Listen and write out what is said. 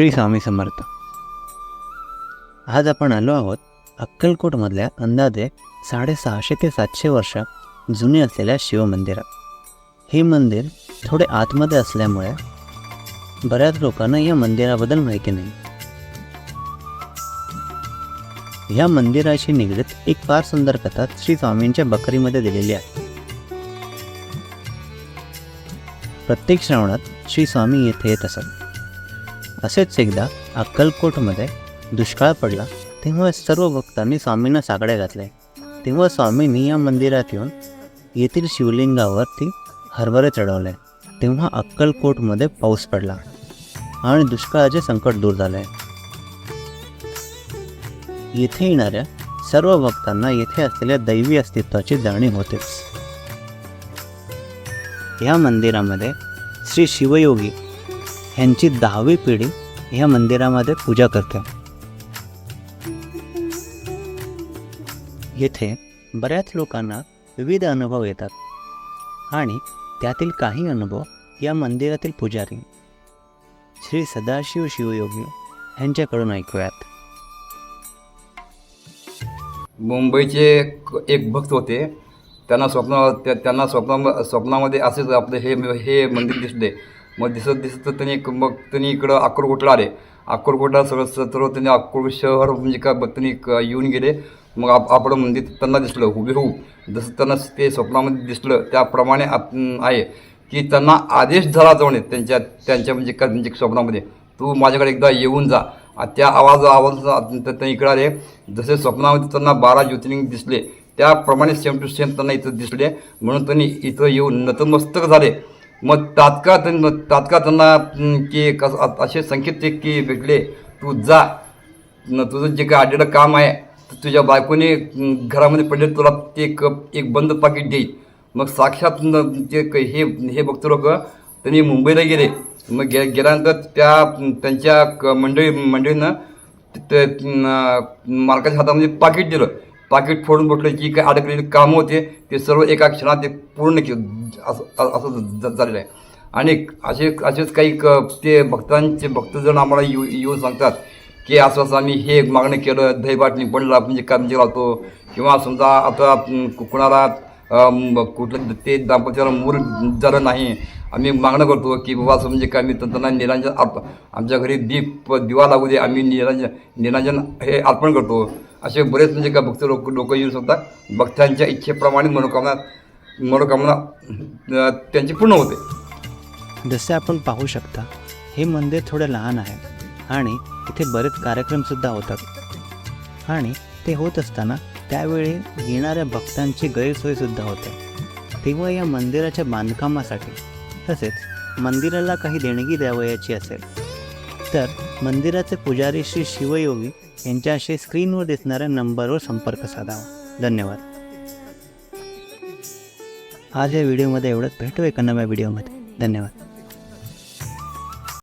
श्री स्वामी समर्थ. आज आपण आलो आहोत अक्कलकोटमधल्या अंदाजे साडेसहाशे ते सातशे वर्ष जुने असलेल्या शिवमंदिरात हे मंदिर थोडे आतमध्ये असल्यामुळे बऱ्याच लोकांना या मंदिराबद्दल माहिती नाही. या मंदिराशी निगडीत एक फार सुंदर कथा श्री स्वामींच्या बकरीमध्ये दिलेली आहे. प्रत्येक श्रावणात श्री स्वामी येथे येत असत. असेच एकदा अक्कलकोटमध्ये दुष्काळ पडला तेव्हा सर्व भक्तांनी स्वामींना साकडे घातले. तेव्हा स्वामींनी या मंदिरात येऊन येथील शिवलिंगावरती हरभरे चढवले. तेव्हा अक्कलकोटमध्ये पाऊस पडला आणि दुष्काळाचे संकट दूर झाले. येथे येणाऱ्या सर्व भक्तांना येथे असलेल्या दैवी अस्तित्वाची जाणीव होते. या मंदिरामध्ये श्री शिवयोगी यांची दहावी पिढी ह्या मंदिरामध्ये पूजा करतात येथे बऱ्याच लोकांना विविध अनुभव येतात आणि त्यातील काही अनुभव या मंदिरातील पुजारी श्री सदाशिव शिवयोगी यांच्याकडून ऐकूयात. मुंबईचे एक भक्त होते. त्यांना स्वप्न त्यांना स्वप्ना स्वप्नामध्ये असेच आपले हे हे मंदिर दिसले. मग दिसत दिसत त्यांनी मग त्यांनी इकडं अक्कलकोटला आले अक्कलकोटला सगळं सर्व त्यांनी अक्कलकोट शहर म्हणजे का बघ त्यांनी क- येऊन गेले. मग आप आपलं मंदिर त्यांना दिसलं हुबेहूब. जसं त्यांना ते स्वप्नामध्ये दिसलं त्याप्रमाणे आप आहे. की त्यांना आदेश झाला जाऊन त्यांच्या त्यांच्या म्हणजे का म्हणजे स्वप्नामध्ये. तू माझ्याकडे एकदा येऊन जा. त्या आवाज आवाज त्यांनी इकडे आले. जसे स्वप्नामध्ये त्यांना बारा ज्योतिर्लिंग दिसले त्याप्रमाणे सेम टू सेम त्यांना इथं दिसले. म्हणून त्यांनी इथं येऊन नतमस्तक झाले. मग तात्काळ त्यां तात्काळ त्यांना की कस असे संकेत ते की भेटले तू जा. तुझं जे काय आलेलं काम आहे तुझ्या बायकोने घरामध्ये पडले तुला ते एक एक बंद पाकिट देईल मग साक्षात जे हे हे बघतो लोक त्यांनी मुंबईला गेले. मग गे गेल्यानंतर त्या त्यांच्या क- मंडळी मंडळीनं ते मालकाच्या हातामध्ये पाकिट दिलं. पाकिट फोडून बसलं जी काय अडकलेली कामं होते ते सर्व एका क्षणात ते पूर्ण के असं असं झालेलं आहे. आणि असे असेच काही क ते भक्तांचे भक्तजण आम्हाला येऊ येऊन सांगतात की असं असं आम्ही हे मागणं केलं दहीबाटणी बनला म्हणजे काय लावतो. किंवा समजा आता कु- कुणाला कुठलं ते दाम्पत्याला मूल झालं नाही आम्ही मागणं करतो की बाबा असं म्हणजे काय मी त्यांना निरांजन अर्प आमच्या घरी दीप दिवा लागू दे आम्ही निरांजन निरांजन हे अर्पण करतो. असे बरेच म्हणजे का भक्त लोक लोक येऊ शकतात. भक्तांच्या इच्छेप्रमाणे मनोकामना मनोकामना त्यांची पूर्ण होते. जसे आपण पाहू शकता हे मंदिर थोडं लहान आहे आणि इथे बरेच कार्यक्रमसुद्धा होतात. आणि ते होत असताना त्यावेळी येणाऱ्या भक्तांची गैरसोयसुद्धा होते. तेव्हा या मंदिराच्या बांधकामासाठी तसेच मंदिराला काही देणगी द्यावयाची असेल. तर मंदिराचे पुजारी श्री शिवयोगी यांच्याशी स्क्रीनवर दिसणाऱ्या नंबरवर संपर्क साधावा धन्यवाद. आज या व्हिडिओमध्ये एवढंच. भेटू एका नव्या व्हिडिओमध्ये. धन्यवाद.